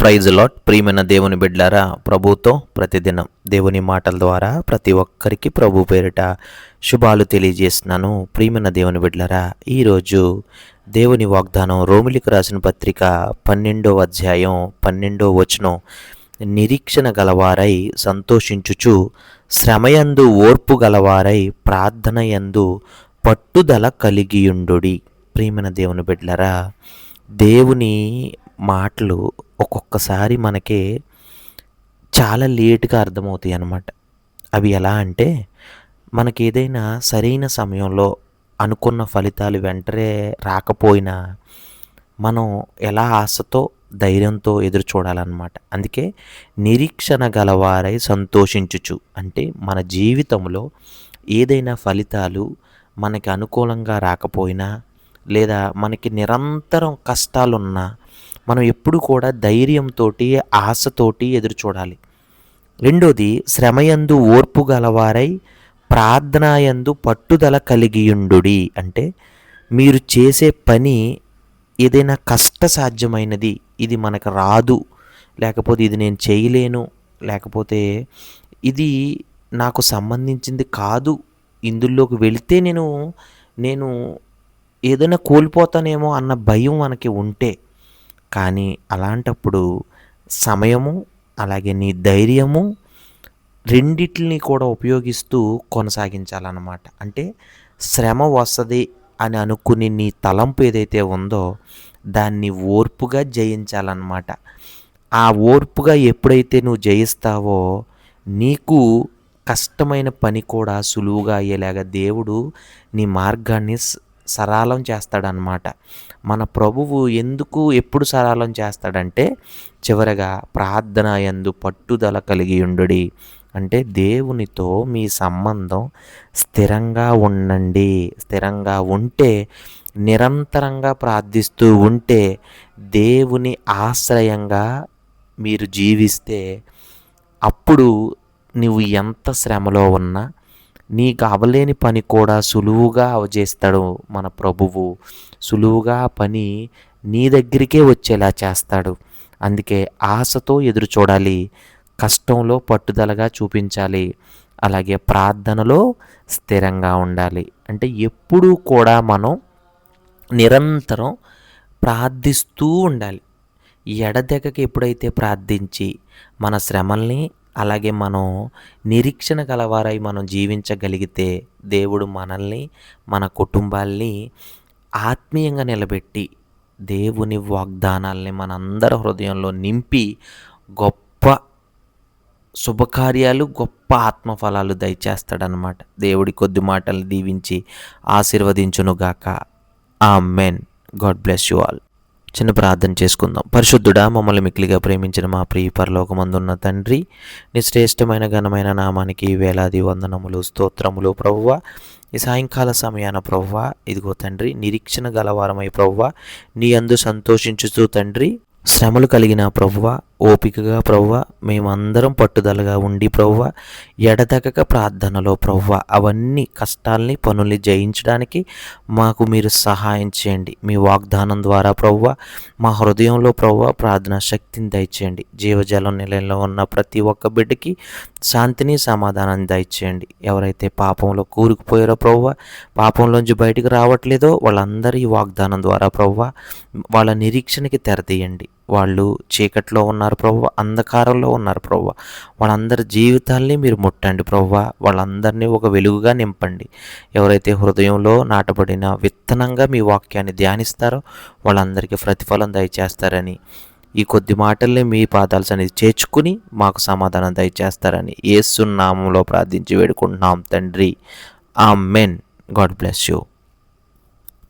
Praise lot ప్రియమైన దేవుని బిడ్లారా ప్రభుతో ప్రతిదినం దేవుని మాటల ద్వారా ప్రతి ఒక్కరికి ప్రభు పేరిట శుభాలు తెలియజేస్తున్నాను. ప్రియమైన దేవుని బిడ్లారా ఈరోజు దేవుని వాగ్దానం రోమిలికి రాసిన పత్రిక పన్నెండో అధ్యాయం పన్నెండో వచనం. నిరీక్షణ గలవారై సంతోషించుచు శ్రమయందు ఓర్పు గలవారై ప్రార్థన యందు పట్టుదల కలిగియుండుడి. ప్రియమైన దేవుని బిడ్లరా దేవుని మాటలు ఒక్కొక్కసారి మనకి చాలా లేటుగా అర్థమవుతాయి అన్నమాట. అవి ఎలా అంటే మనకి ఏదైనా సరైన సమయంలో అనుకున్న ఫలితాలు వెంటనే రాకపోయినా మనం ఎలా ఆశతో ధైర్యంతో ఎదురు చూడాలన్నమాట. అందుకే నిరీక్షణ గలవారై సంతోషించుచు. అంటే మన జీవితంలో ఏదైనా ఫలితాలు మనకి అనుకూలంగా రాకపోయినా లేదా మనకి నిరంతరం కష్టాలున్నా మనం ఎప్పుడు కూడా ధైర్యంతో ఆశతోటి ఎదురు చూడాలి. రెండోది శ్రమయందు ఓర్పు గలవారై ప్రార్థనాయందు పట్టుదల కలిగియుండుడి. అంటే మీరు చేసే పని ఏదైనా కష్టసాధ్యమైనది ఇది మనకు రాదు లేకపోతే ఇది నేను చేయలేను లేకపోతే ఇది నాకు సంబంధించింది కాదు ఇందులోకి వెళితే నేను నేను ఏదైనా కోల్పోతానేమో అన్న భయం మనకి ఉంటే కానీ అలాంటప్పుడు సమయము అలాగే నీ ధైర్యము రెండిటిని కూడా ఉపయోగిస్తూ కొనసాగించాలన్నమాట. అంటే శ్రమ వస్తుంది అని అనుకుని నీ తలంపు ఏదైతే ఉందో దాన్ని ఓర్పుగా జయించాలన్నమాట. ఆ ఓర్పుగా ఎప్పుడైతే నువ్వు జయిస్తావో నీకు కష్టమైన పని కూడా సులువుగా అయ్యేలాగా దేవుడు నీ మార్గాన్ని సరళం చేస్తాడనమాట. మన ప్రభువు ఎందుకు ఎప్పుడు సరళం చేస్తాడంటే చివరగా ప్రార్థన ఎందు పట్టుదల కలిగి ఉండుడి. అంటే దేవునితో మీ సంబంధం స్థిరంగా ఉండండి. స్థిరంగా ఉంటే నిరంతరంగా ప్రార్థిస్తూ ఉంటే దేవుని ఆశ్రయంగా మీరు జీవిస్తే అప్పుడు నువ్వు ఎంత శ్రమలో ఉన్నా నీకు అవలేని పని కూడా సులువుగా అవజేస్తాడు మన ప్రభువు. సులువుగా పని నీ దగ్గరికే వచ్చేలా చేస్తాడు. అందుకే ఆశతో ఎదురు చూడాలి. కష్టంలో పట్టుదలగా చూపించాలి. అలాగే ప్రార్థనలో స్థిరంగా ఉండాలి. అంటే ఎప్పుడూ కూడా మనం నిరంతరం ప్రార్థిస్తూ ఉండాలి. ఎడదెగకి ఎప్పుడైతే ప్రార్థించి మన శ్రమల్ని అలాగే మనం నిరీక్షణ గలవారై మనం జీవించగలిగితే దేవుడు మనల్ని మన కుటుంబాల్ని ఆత్మీయంగా నిలబెట్టి దేవుని వాగ్దానాల్ని మనందరి హృదయంలో నింపి గొప్ప శుభకార్యాలు గొప్ప ఆత్మఫలాలు దయచేస్తాడనమాట దేవుడి కొద్ది మాటలు దీవించి ఆశీర్వదించునుగాక. Amen God bless you all. చిన్న ప్రార్థన చేసుకుందాం. పరిశుద్ధుడా మమ్మల్ని మిక్కిలిగా ప్రేమించిన మా ప్రియ పరలోకమందున్న తండ్రి నీ శ్రేష్టమైన ఘనమైన నామానికి వేలాది వందనములు స్తోత్రములు ప్రవ్వ. ఈ సాయంకాల సమయాన ప్రవ్వ. ఇదిగో తండ్రి నిరీక్షణ గలవారమై ప్రవ్వ. నీ అందు సంతోషించుతూ తండ్రి శ్రమలు కలిగిన ప్రవ్వ. ఓపికగా ప్రవ్వ మేమందరం పట్టుదలగా ఉండి ప్రవ్వ ఎడతెగక ప్రార్థనలో ప్రవ్వ అవన్నీ కష్టాల్ని పనుల్ని జయించడానికి మాకు మీరు సహాయం చేయండి. మీ వాగ్దానం ద్వారా ప్రవ్వ మా హృదయంలో ప్రవ్వ ప్రార్థనా శక్తిని దయచేయండి. జీవజలం నిలయంలో ఉన్న ప్రతి ఒక్క బిడ్డకి శాంతిని సమాధానాన్ని దయచేయండి. ఎవరైతే పాపంలో కూరుకుపోయారో ప్రవ్వ పాపంలోంచి బయటికి రావట్లేదో వాళ్ళందరి వాగ్దానం ద్వారా ప్రవ్వ వాళ్ళ నిరీక్షణకి తెరదీయండి వాళ్ళు చీకట్లో ఉన్నారు ప్రవ్వ అంధకారంలో ఉన్నారు ప్రవ్వ. వాళ్ళందరి జీవితాల్ని మీరు ముట్టండి ప్రవ్వ. వాళ్ళందరినీ ఒక వెలుగుగా నింపండి. ఎవరైతే హృదయంలో నాటబడిన విత్తనంగా మీ వాక్యాన్ని ధ్యానిస్తారో వాళ్ళందరికీ ప్రతిఫలం దయచేస్తారని ఈ కొద్ది మాటల్ని మీ పాదాలు అనేది చేర్చుకుని మాకు సమాధానం దయచేస్తారని ఏసునామంలో ప్రార్థించి వేడుకుంటున్నాం తండ్రి. ఆ మెన్ గాడ్ బ్లెస్ యూ.